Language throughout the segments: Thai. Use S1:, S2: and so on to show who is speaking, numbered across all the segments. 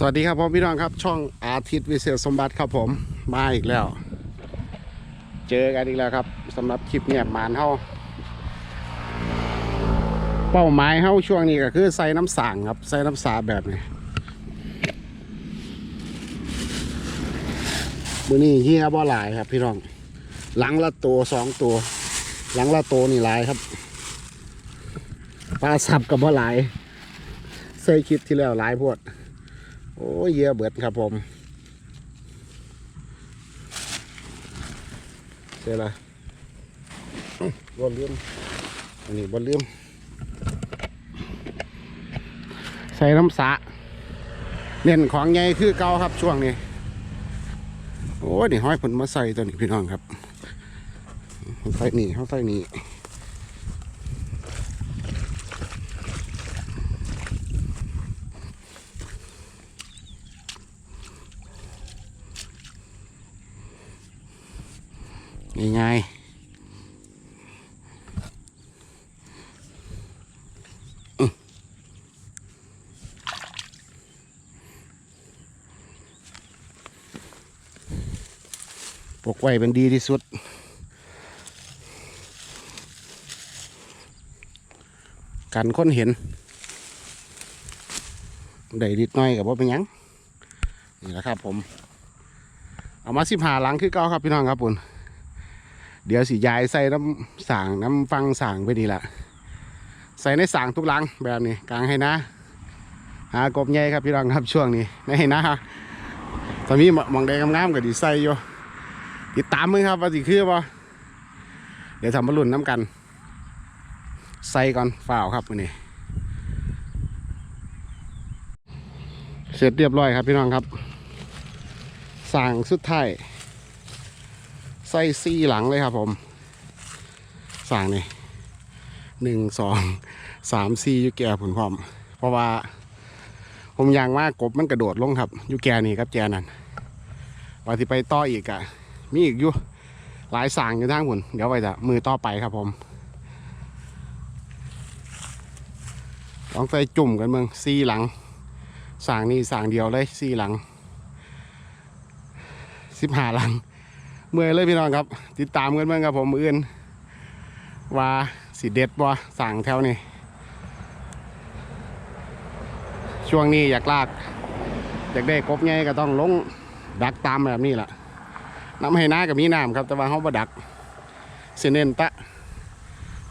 S1: สวัสดีครับพ่อพี่น้องครับ ช่องอาทิตย์วิเศษสมบัติครับผมมาอีกแล้ว เจอกันอีกแล้วครับสำหรับคลิปเนี่ยมานเฮาเป้าหมายเฮาช่วงนี้ก็คือใส่น้ำสางครับใส่น้ำสาแบบนี้มือนี้เฮียบ่หลายครับ พี่น้อง หลังละตัวสองตัว หลังละตัวนี่หลายครับปลาสับกับบ่หลายใส่คลิปที่แล้วหลายพวด โอ้ยเยอะเบิดครับผมเสร็จละบอลลืมอันนี้บอลลืมใส่น้ำสะเน้นของใหญ่คือเก่าครับช่วงนี้ โอ้ยนี่ห้อยผลมาใส่ตัวนี้พี่น้องครับเขาใส่นี่เขาใส่นี่ ง่ายๆอื้อปกไว้เป็นดีที่สุดกันคนเห็นได้ดิดน้อยกับว่าเป็นยังนี่แหละครับผม เอามาสิบหาหลังคือเก้าครับพี่น้องครับปุ่น เดี๋ยวสิยายใส่น้ำสางน้ำฟังสางไปดีละใส่ในสางทุกหลังแบบนี้กลางให้นะหากบใหญ่ครับพี่น้องครับช่วงนี้ในให้นะฮะตอนนี้มองแดงงามๆกับดีใส่อยู่ติดตามมึงครับว่าสิคือป่เดี๋ยวทำบอลลุนน้ำกัน ใส่ก่อนฝ่าวครับวันนี้เสร็จเรียบร้อยครับพี่น้องครับสางสุดท้าย ใส่ซี่หลังเลยครับผมสั่งนี่หนึ่งสองสามซี่ยูแกผลพร้อม เพราะว่า ผมยางว่ากบมันกระโดดลงครับยูแกนี่ครับแจนั่นว่าที่ไปต่ออีกอะมีอีกอยู่หลายสั่งอยู่ทางผลเดี๋ยวไปจะมือต่อไปครับผมลองใส่จุ่มกันเมืองซี่หลังสั่งนี่สั่งเดียวเลยซี่หลังสิบห้าหลัง เมื่อเลยพี่น้องครับ ติดตามกันเมื่อครับผมมืออื่นว่าสีเด็ดบ่สั่งแถวนี้ช่วงนี้อยากลากอยากได้กบไงก็ต้องลงดักตามแบบนี้แหละน้ำให้น้ากับมีน้ำครับ แต่ว่าเขาบ่ดักเสเน้นตะ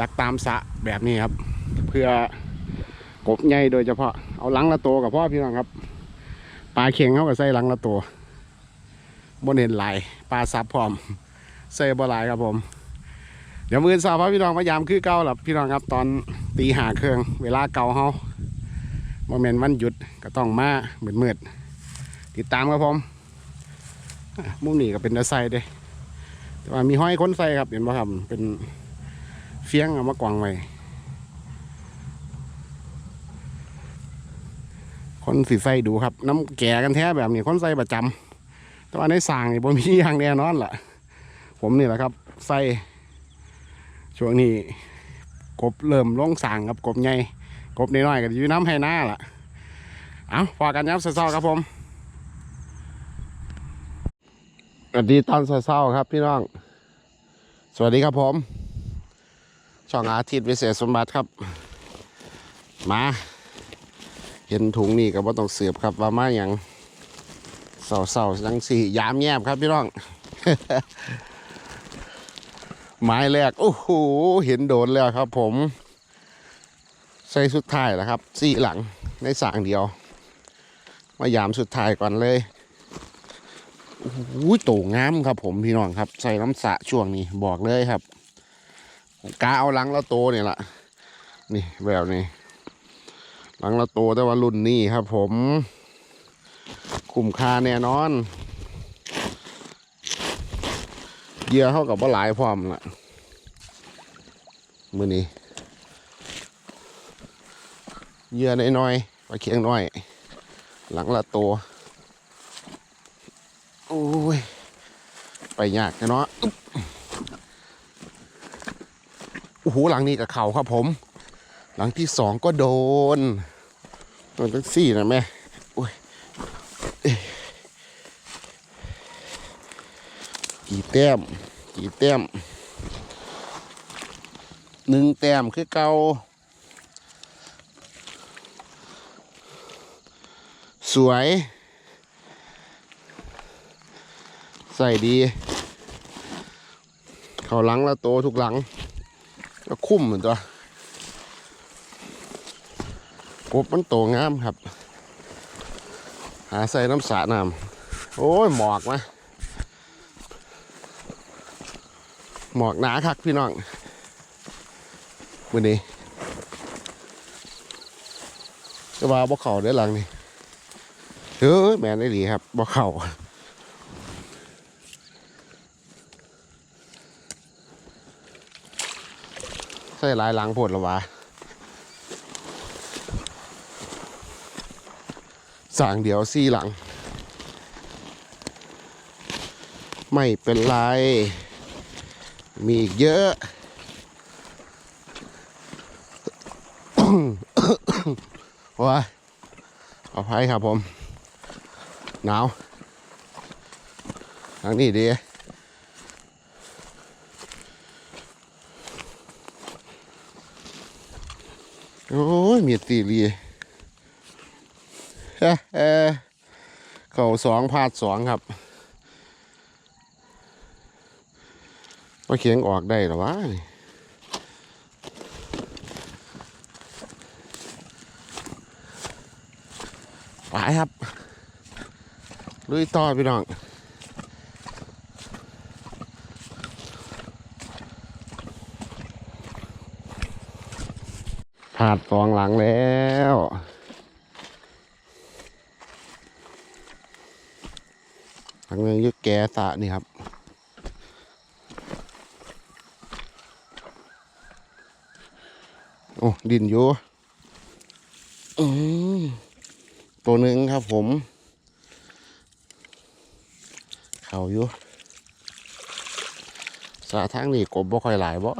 S1: ดักตามสะแบบนี้ครับ เพื่อกบใหญ่โดยเฉพาะเอาหลังละตัวกับพ่อพี่น้องครับปลาเข็งเขาก็ใส่หลังละตัว บนเห็นหลายปลาซับพร้อมเซบหลายครับผม เดี๋ยวมือสาวพระพี่น้องพยายามคือเก่าหลับพี่น้องครับตอนตีหาเครื่อง เวลาเก่าเฮาโมเมนต์วันหยุดก็ต้องมาเหมืดมืดติดตามครับผมอะมุมนี้ก็เป็นตะไซเด้แต่ว่ามีห้อยค้นไซครับเห็นป่ะครับเป็นเฟียงเอามากวางไว้คนสีไฟดูครับ น้ำแก่กันแท้แบบนี้คนใส่ประจำ แต่ว่าในสางนี่ผมมีอย่างแน่นอนล่ะ ผมนี่แหละครับ ใส่ช่วงนี้กบเริ่มลงสางครับกบใหญ่กบน้อยๆก็อยู่น้ำให้หน้าล่ะ เอาพอกันยับเศร้าครับผมสวัสดีตอนเศร้าครับพี่น้อง สวัสดีครับผมช่องอาทิตย์วิเศษสมบัติครับ มา เห็นถุงนี่ก็บ่ต้องเสือบครับว่ามาอย่าง เสาเสาๆจังสี่ยามแยบครับพี่น้อง ไม้แรก โอ้โห เห็นโดนแล้วครับผม ใส่สุดท้ายแล้วครับ สี่หลังในสางเดียว มายามสุดท้ายก่อนเลยโอ้โหโตงามครับผมพี่น้องครับ ใส่น้ำสะช่วงนี้บอกเลยครับกาเอาหลังแล้วโตเนี่ยละนี่แบบนี้หลังละโตแต่ว่ารุ่นนี้ครับผม คุ้มค่าแน่นอนเหยื่อเข้ากับว่าหลายพร้อมละมือนี้เหยื่อน้อยๆปลาเคียงน้อย หลังละตัวโอ้ย ไปยากนะเนาะอึ๊บโอ้โหหลังนี้กับเข่าครับผม หลังที่สองก็โดนโดนทั้งสี่นะแม่โอ้ย แต้มกี่แต้มหนึ่งแต้มคือเกาสวย ใส่ดี เขาหลังแล้วโตทุกหลัง ก็คุ้มเหมือนตัวกบมันโตงามครับ หาใส่น้ำสาน้ำโอ้ย หมอกมา หมอกหนาคักพี่น้องวันนี้จะว่าบ่เข่าได้หลังนี่เฮ้ยแมนได้ดีครับบ่เข่าใส่ลายหลังโพดละวะสั่งเดี๋ยวซี่หลัง ไม่เป็นไร มีอีกเยอะ ว้าขออภัยครับผม หนาวทางนี้ดีโอ้ยมีตีรีเฮ้เข่าสองพาดสองครับ ว่า เขียงออกได้หรอวะนี่ไปครับลุยต่อพี่น้องผ่าดสองหลังแล้วหลังนึงยึกแกสะนี่ครับ อ้ดินอยู่อืมตัวหนึ่งครับผม เขาอยู่สาทางนี้กบบ่ค่อยหลายบ่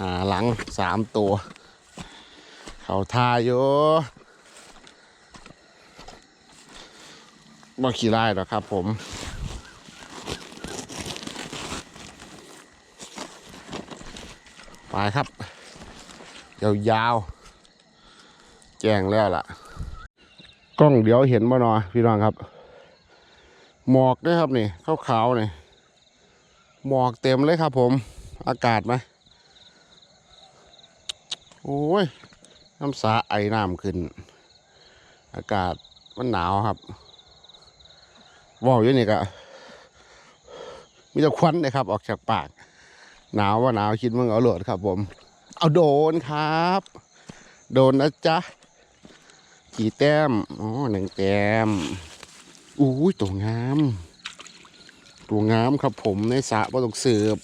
S1: หาหลังสามตัว เขาทาอยู่บ่ขี่ไล่หรอกครับผม ไปครับ ยาวๆ แจ้งแล้วล่ะ กล้องเดี๋ยวเห็นบ่นอพี่น้องครับ หมอกด้วยครับนี่ขาวๆนี่ หมอกเต็มเลยครับผม อากาศไหม โอ้ย น้ำสาไอน้ำขึ้น อากาศมันหนาวครับว่าวอยู่นี่ก็มีแต่ควันเลยครับ ออกจากปาก หนาวว่าหนาวคิดมึงเอาโหลดครับ ผม เอาโดนครับ โดนนะจ๊ะกี่แต้มอ๋อหนึ่งแต้มอุ้ยตัวงาม ตัวงามครับผมในสระว่าต้องเสิร์ฟ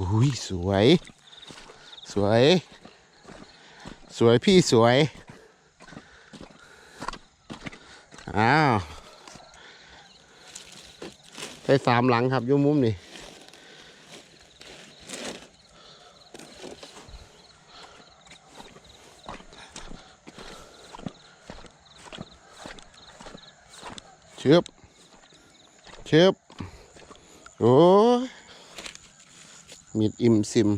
S1: อุ้ยสวย สวย สวยพี่สวย อ้าว ได้สามหลังครับยุ่มุมนี่เชือบเชือบโอ้มีดอิ่มซิม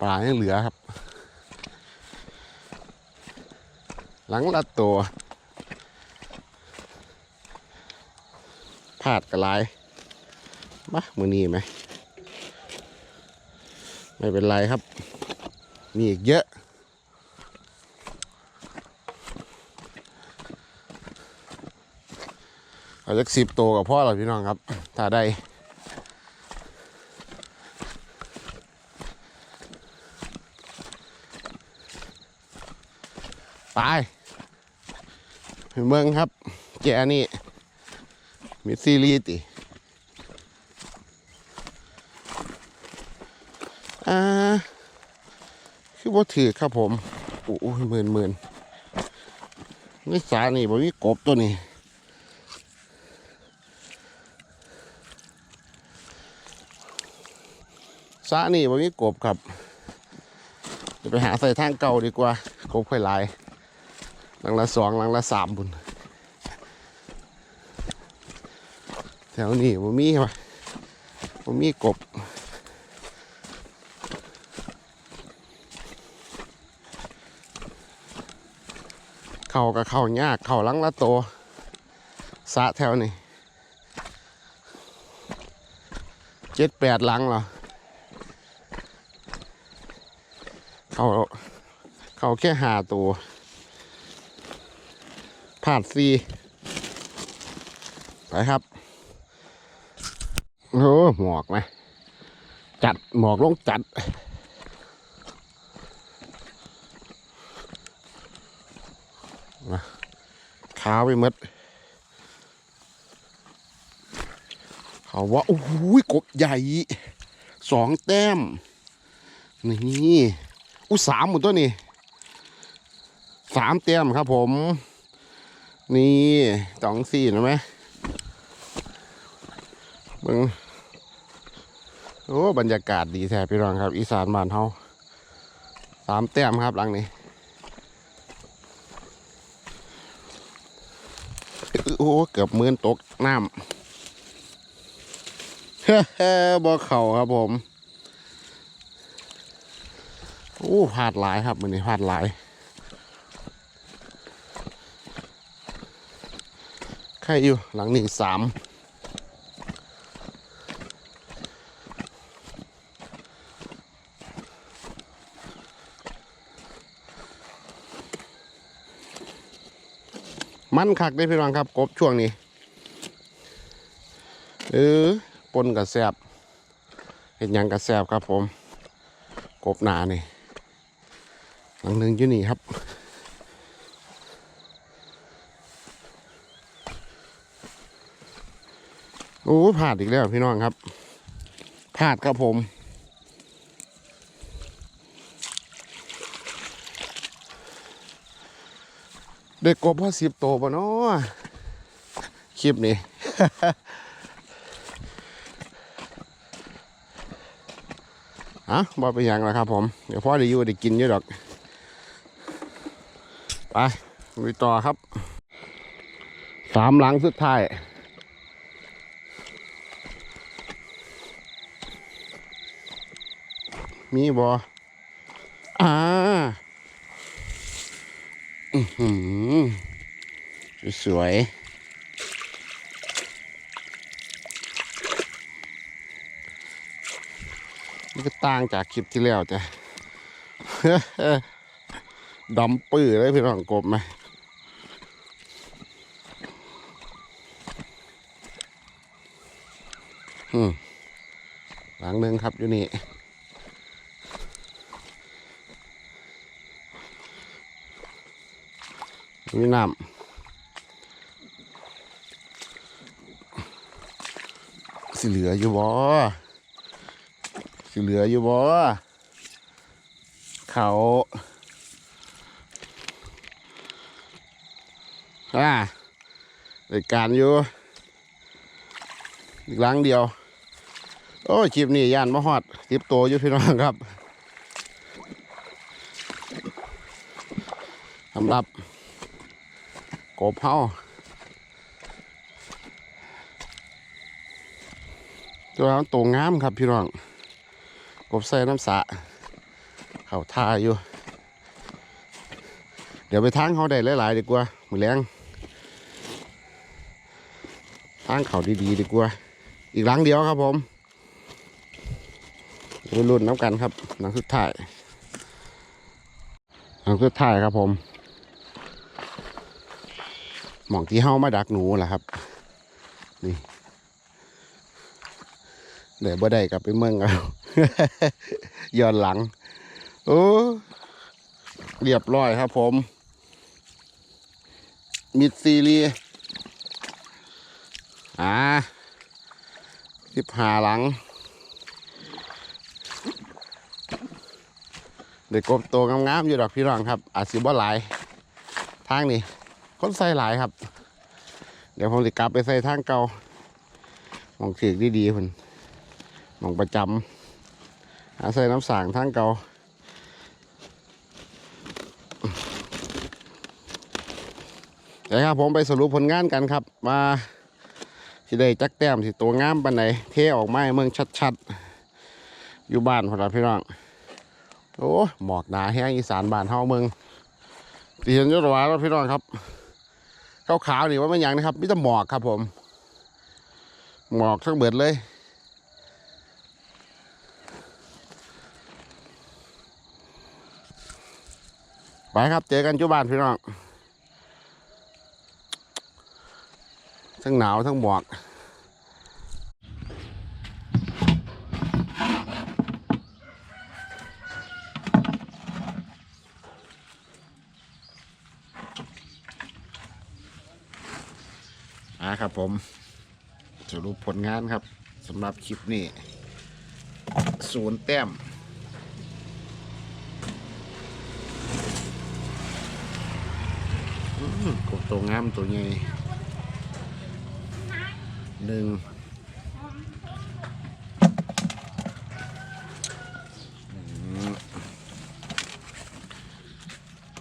S1: ปลายังเหลือครับ หลังละตัว พลาดกระไรมามือนี้ไหม ไม่เป็นไรครับ มีอีกเยอะ เอาจักสิบตัวกับพ่อเราพี่น้องครับ ถ้าได้ตายเมืองครับ แกนี่ มิดซีรีส์ติอ่าคือว่าถือครับผมโอ้ยหมื่นหมื่นนี่สานี่บ่มีกบตัวนี้สานี่บ่มีกบครับจะไปหาใส่ทางเก่าดีกว่ากบค่อยหลายหลังละสองหลังละสามบุญ ถวนี้บ่มีวะบ่มีกบเข่ากับเข่ายากเข่าลังละโตสะแถวนี้เจ็ดแปดลังเหรอเข่าเข่าแค่หาตัวผ่าดซีไปครับ โอ้หมอกไหมจัดหมอกลงจัดมาขาวไปมดเขาว่าโอ้โหกบใหญ่สองแต้ม นี่อุ้สามหมดตัวนี่สามเต็มครับผม นี่สองสี่นะไหม เบึงโอ้บรรยากาศดีแท้พี่รองครับ อีสานบ้านเฮาสามแต้มครับหลังนี้โอ้เกือบมื่นตกน้ำบ่เข่าครับผมโอ้พลาดหลายครับมันนี้พลาดหลายใครอยู่หลังหนึ่งสาม มันคักได้พี่น้องครับ กบช่วงนี้เออปนกับแซบเห็นยังกับแซบครับผม กบหนานี่หลังหนึ่งอยู่นี่ครับโอ้พลาดอีกแล้วพี่น้องครับพลาดครับผม เด็กกบว่าสิบโตปะเนาะคลิปนี้ อะบอไปยังแล้วครับผม เดี๋ยวพ่อได้อยู่ได้กินอยู่ดอก ไปไปต่อครับ สามหลังสุดท้ายมีบออ่า อือ หือสวยนี่ก็ต่างจากคลิปที่แล้วจ้ะดำปื้อเลยพี่น้องกบไหมอืมหลังหนึ่งครับอยู่นี่ มีน้ำสิเหลืออยู่บ่สิเหลืออยู่บ่เขาอ่าในการอยู่ อีกหลังเดียว โอ้ยคลิปนี้ย่านมาฮอดติบโตอยู่พี่น้องครับสำหรับ กบเฮาตัวเราตัวงามครับพี่น้อง กบใส่น้ำสะ เขาท่าอยู่ เดี๋ยวไปทางเขาได้หลายๆดีกว่ามือแรงทางเขาดีๆดีกว่า อีกหลังเดียวครับผมรุ่นๆน้ำกันครับหลังสุดท้ายหลังสุดท้ายครับผม หม่องที่เฮามาดักหนูแหละครับ นี่เดี๋ยวบ่ได้กลับไปเมืองเอาย้อนหลัง โอ้เรียบร้อยครับผม มิดซีรีอ่าสิบหาหลังเด็กกบโตวงามๆอยู่ดอกพี่รองครับ อาจสิบ่หลาย ทางนี้คนใส่หลายครับ ดี๋ยวผมจะกลับไปใส่ทางเก่ามองถือดีๆผมมองประจำอาใส่น้ำสางทางเก่าเดี๋ยวครับผมไปสรุปผลงานกันครับ มาที่ได้จักแต้มที่ตัวงามปันไหนเทออกไม้เมืองชัดๆ อยู่บ้านพอละพี่น้องโอ้หมอกหนาแห้งอีสานบ้านเฮาเมืองเตียนยศวาแล้วพี่น้องครับ ขาวๆนี่ว่ามันยังนะครับมิตรหมอกครับผม หมอกทั้งเบิดเลยไปครับเจอกันจุบ้านพี่น้องทั้งหนาวทั้งหมอก ครับผมสรุปผลงานครับสำหรับคลิปนี้ศูนย์แต้มกบตัวงามตัวใหญ่หนึ่ง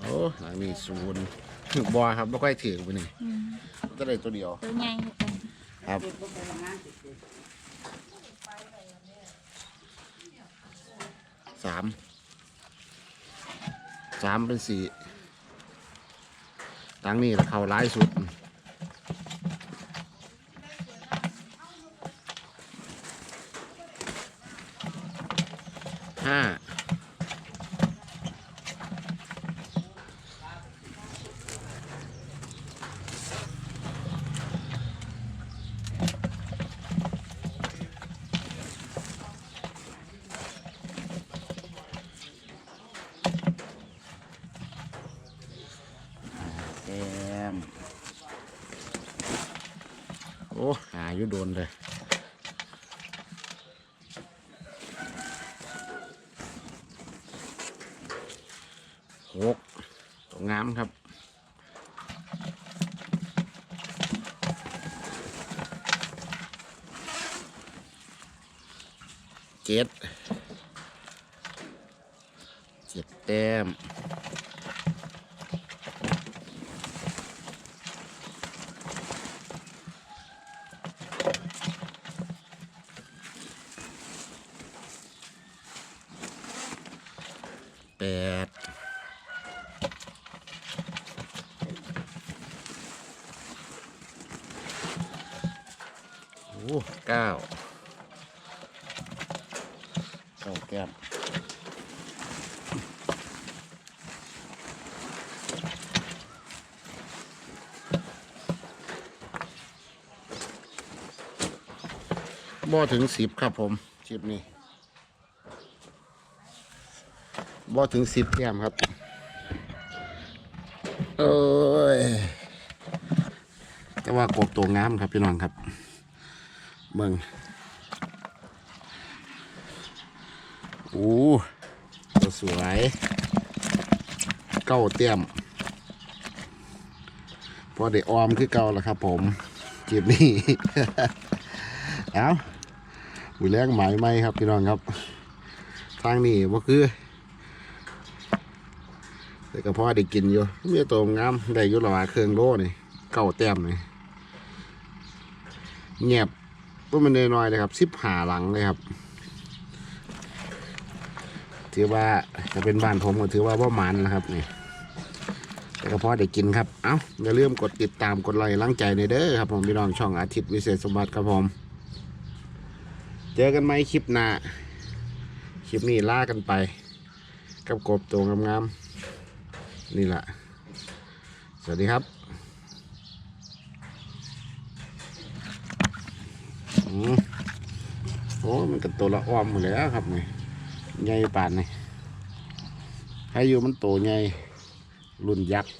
S1: โอ้หลังนี้ศูนย์ถึงบอครับไม่ค่อยถือไปนี่ ก็ได้ตัวเดียว
S2: ตัวใหญ่
S1: ครับสามสามเป็นสี่ตั้งนี่เขาร้ายสุด ห้าแต้มโอ้หาอยู่โดนเลย งกตัวงามครับเจ็ดเจ็ดแต้ม เก้าเก้าแก้มบ่ถึงสิบครับผมชิปนี้บ่ถึงสิบแก้มครับ เอ้ยแต่ว่ากบตัวงามครับพี่น้องครับ เมืองโอ้ตัวสวย เก้าเตี้ยมพอได้ออมคือเก่าแล้วครับผมเก็บนี่ เอามือแรงหมายไหมครับพี่น้องครับ ทางนี้ว่าคือ แต่ก็พอได้กินอยู่มีแต่ตัวงามได้อยู่หว่าเครื่องโลนี่เก้าเตี้ยมนี่เงียบ ตัวมันน้อยๆเลยครับสิบหาหลังเลยครับ ถือว่าจะเป็นบ้านผมก็ถือว่าว่ามันนะครับนี่แต่ก็พอได้กินครับ เอ้าอย่าลืมกดติดตามกดไลค์ลังใจในเด้อครับผมพี่น้องช่องอาทิตย์วิเศษสมบัติครับผม เจอกันไหมคลิปหน้า คลิปนี้ล่ากันไป กับกบตัวงามๆนี่แหละสวัสดีครับ อืมโอ้มันก็ตัวละอ้อมหมดแล้วครับนี่ใหญ่ป่านนี่ใครอยู่มันโตใหญ่รุ่นยักษ์